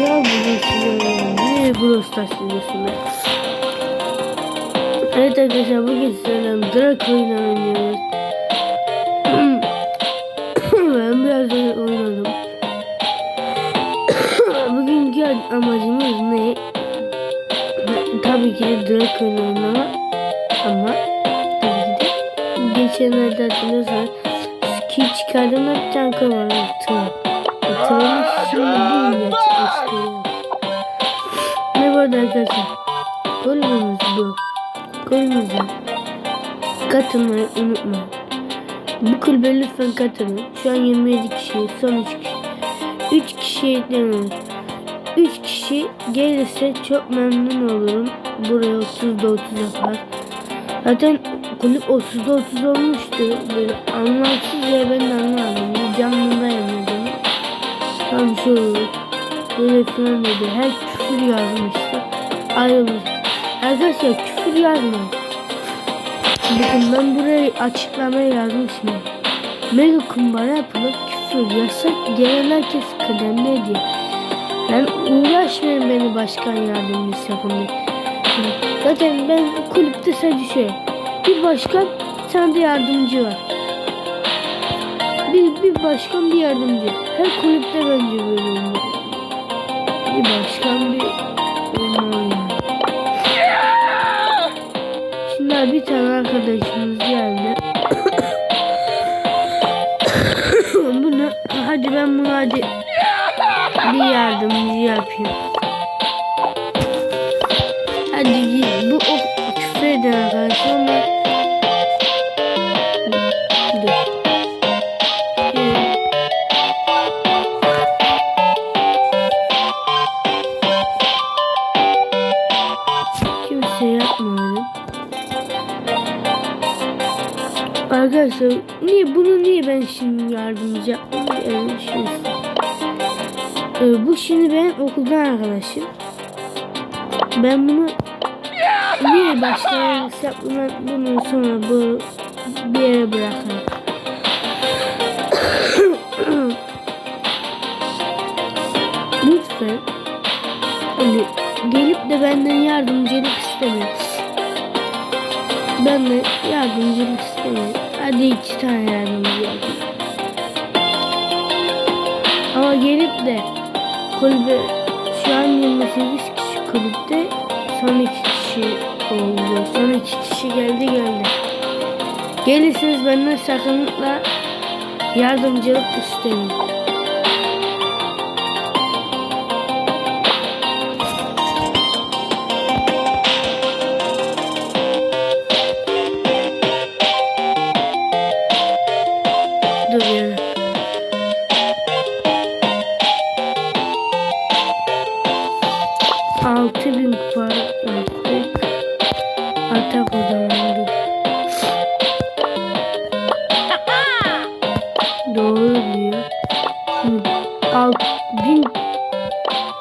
bugün size Brawl Stars videosunda Evet arkadaşlar bugün sizlerle Draco ile oynuyoruz Ben biraz oynadım. Bugünkü amacımız ne? Tabii ki de Draco ile Ama tabii ki de Geçenlerde hatırlıyorsanız Skill çıkardığımda bir tane kol var Hatırlamış şimdi bu millet istiyor. Ne var arkadaşlar? Golümüz bu. Golümüze katılmayı unutmayın. Bu kulübe lütfen katılın. Şu an 27 kişi, son 3 kişi. 3 kişi eklemiyoruz. 3 kişi gelirse çok memnun olurum. Buraya 30'da 30 yapar. Zaten kulüp 30'da 30 olmuştu. Böyle anlamsız ya ben de anlamadım. Canlıda şey olur. Böyle falan dedi. Her küfür yazmıştı. Ayrılmış. Arkadaşlar küfür yazmayın. Bakın ben buraya açıklamaya yazmışım. Mega kumbara yapılıp küfür yasak gelen herkes kademli diye. Ben uğraşmayın beni başkan yardımcısı yapın diye. Zaten ben bu kulüpte sadece şöyle. Bir başkan bir tane de yardımcı var. Başkan bir yardımcı. Her kulüpte bence böyle olmalı. Bir başkan bir olmalı. Şimdi bir tane arkadaşımız geldi. bunu hadi ben bunu hadi bir yardımcı yapayım. Hadi bu o küfür eden arkadaşlar Arkadaşlar niye bunu niye ben şimdi yardımcı? Yani şey, Ee, bu şimdi benim okuldan arkadaşım. Ben bunu niye başlarız yapmadan bunu sonra bu bir yere bırakayım. Lütfen hani gelip de benden yardımcılık istemeyin. Benden yardımcılık istemeyin. Hadi iki tane yardımcı yapayım. Ama gelip de kulübe şu an 28 kişi kulüpte son iki kişi oldu. Son iki kişi geldi geldi. Gelirsiniz benden sakınlıkla yardımcılık istemeyin. Zaman dur. Doğru diyor. Şimdi alt bin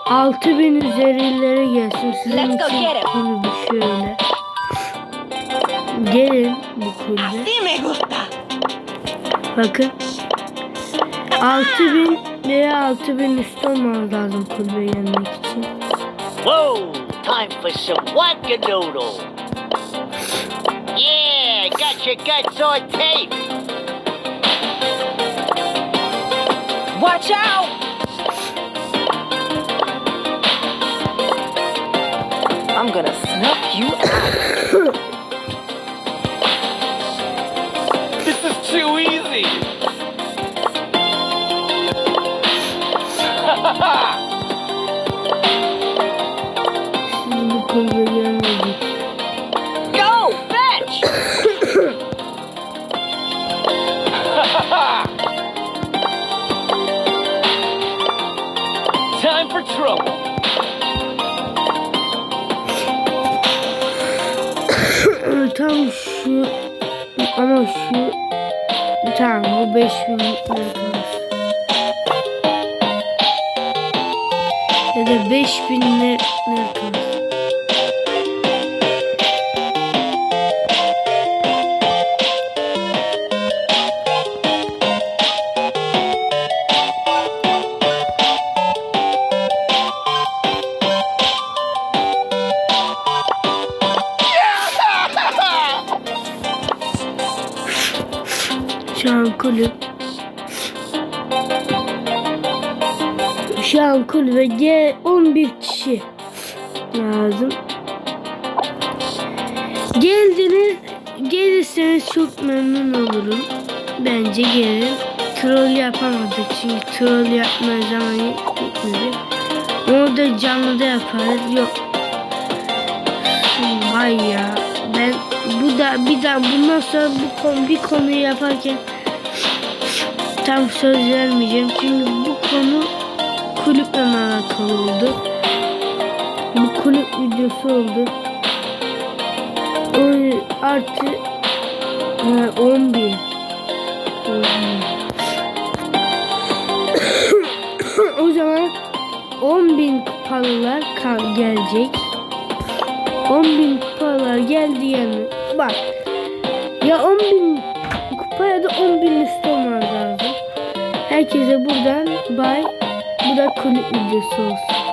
altı bin üzerlere gelsin. Sizin Let's go için get him. kulübü şöyle. Gelin bu me gusta. Bakın. 6000 veya 6000 üstü olmanız lazım kulübe gelmek için. Whoa! Time for some wackadoodle. Yeah, got your guts on tape. Watch out! I'm gonna snuff you out. This is too easy. Siz bu Trouble. Tam şu ama şu tamam bu 5000 kalsın. Ya da 5000 ne kulüp. Şu an kulübe 11 kişi lazım. Geldiniz, gelirseniz çok memnun olurum. Bence gelin. Troll yapamadık çünkü troll yapma zamanı gitmedi. Onu da canlıda yaparız. Yok. Vay ya. Ben bu da bir daha bundan sonra bu konu bir konuyu yaparken tam söz vermeyeceğim. Çünkü bu konu kulüple alakalı oldu. Bu kulüp videosu oldu. O artı e, 10 bin. 10 bin. o zaman 10 bin kupalılar gelecek. 10 bin kupalar geldi yani. Bak. Ya 10 bin kupa ya da 10 bin üstü Herkese buradan bay. Bu da kulüp videosu olsun.